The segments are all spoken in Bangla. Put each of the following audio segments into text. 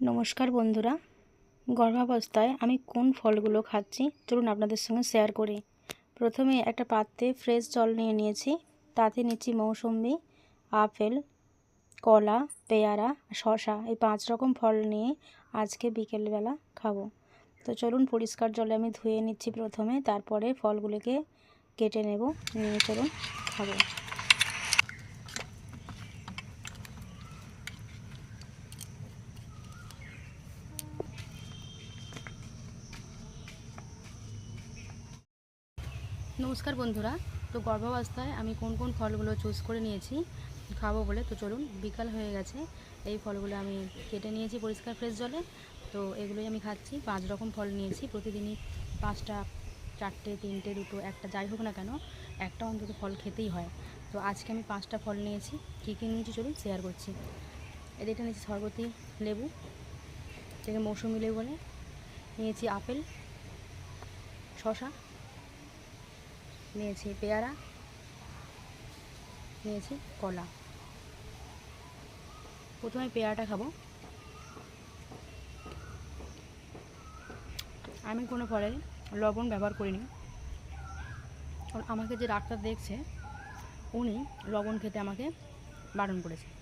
নমস্কার বন্ধুরা। গর্ভাবস্থায় আমি কোন ফলগুলো খাচ্ছি? চলুন আপনাদের সঙ্গে শেয়ার করি। প্রথমে একটা পাত্রে ফ্রেশ জল নিয়ে নিয়েছি। তাতে নিচ্ছি মৌসম্বি, আপেল, কলা, পেয়ারা শশা এই পাঁচ রকম ফল নিয়ে আজকে বিকেলবেলা খাব। তো চলুন পরিষ্কার জলে আমি ধুয়ে নিচ্ছি প্রথমে, তারপরে ফলগুলোকে কেটে নেব। নিয়ে চলুন খাব। নমস্কার বন্ধুরা, তো গর্ভাবস্থায় আমি কোন কোন ফলগুলো চুজ করে নিয়েছি খাব বলে, তো চলুন বিকাল হয়ে গেছে। এই ফলগুলো আমি কেটে নিয়েছি পরিষ্কার ফ্রেশ জলে, তো এগুলোই আমি খাচ্ছি। পাঁচ রকম ফল নিয়েছি, প্রতিদিনই পাঁচটা, চারটে, তিনটে, দুটো, একটা যাই হোক না কেন, একটা অন্তত ফল খেতেই হয়। তো আজকে আমি পাঁচটা ফল নিয়েছি, কী কী নিয়েছি চলুন শেয়ার করছি। এটা নিয়েছি সরবতি লেবু থেকে মৌসুমি লেবু বলে নিয়েছি আপেল শশা নিয়েছি পেয়ারা, নিয়েছি কলা। প্রথমে পেয়ারাটা খাব। আমি কোনো ফলে লবণ ব্যবহার করিনি। আমাকে যে ডাক্তার দেখছে, উনি লবণ খেতে আমাকে বারণ করেছে।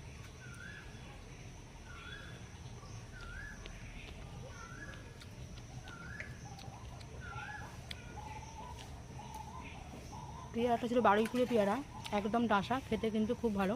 পেয়ারাটা ছিল বারুইপুরে পেয়ারা একদম ডাসা খেতে কিন্তু খুব ভালো।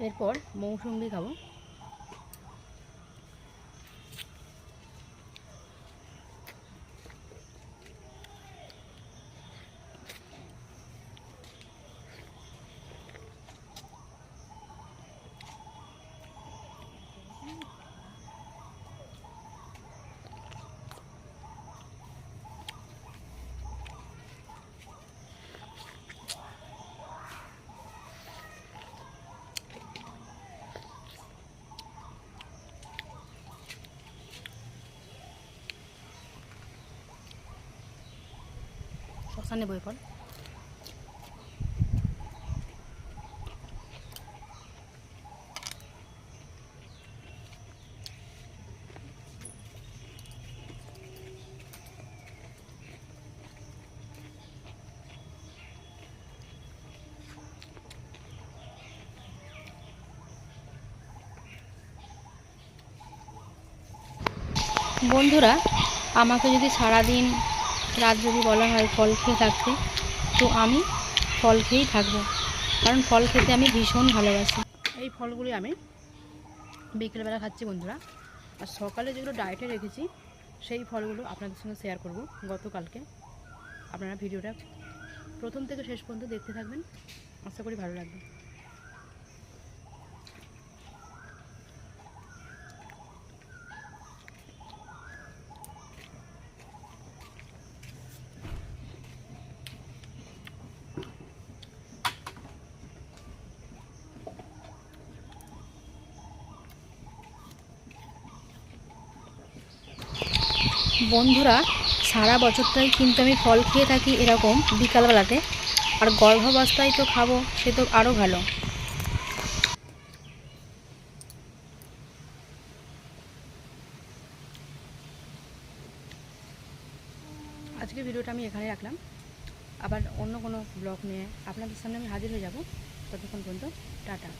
এরপর মৌসুম্বি খাব। শশা নেব এরপর বন্ধুরা আমাকে যদি সারাদিন রাত যদি বলা হয় ফল খেয়ে থাকতে, তো আমি ফল খেয়েই থাকব। কারণ ফল খেতে আমি ভীষণ ভালোবাসি। এই ফলগুলি আমি বিকেলবেলা খাচ্ছি বন্ধুরা। আর সকালে যেগুলো ডায়েটে রেখেছি, সেই ফলগুলো আপনাদের সঙ্গে শেয়ার করব গতকালকে। আপনারা ভিডিওটা প্রথম থেকে শেষ পর্যন্ত দেখতে থাকবেন। আশা করি ভালো লাগবে। বন্ধুরা, সারা বছরটাই কিন্তু আমি ফল খেয়ে থাকি এরকম বিকালবেলাতে। আর গর্ভাবস্থায় তো খাব, সে তো আরও ভালো। আজকে ভিডিওটা আমি এখানে রাখলাম। আবার অন্য কোনো ব্লগ নিয়ে আপনাদের সামনে আমি হাজির হয়ে যাব। ততক্ষণ পর্যন্ত, টাটা।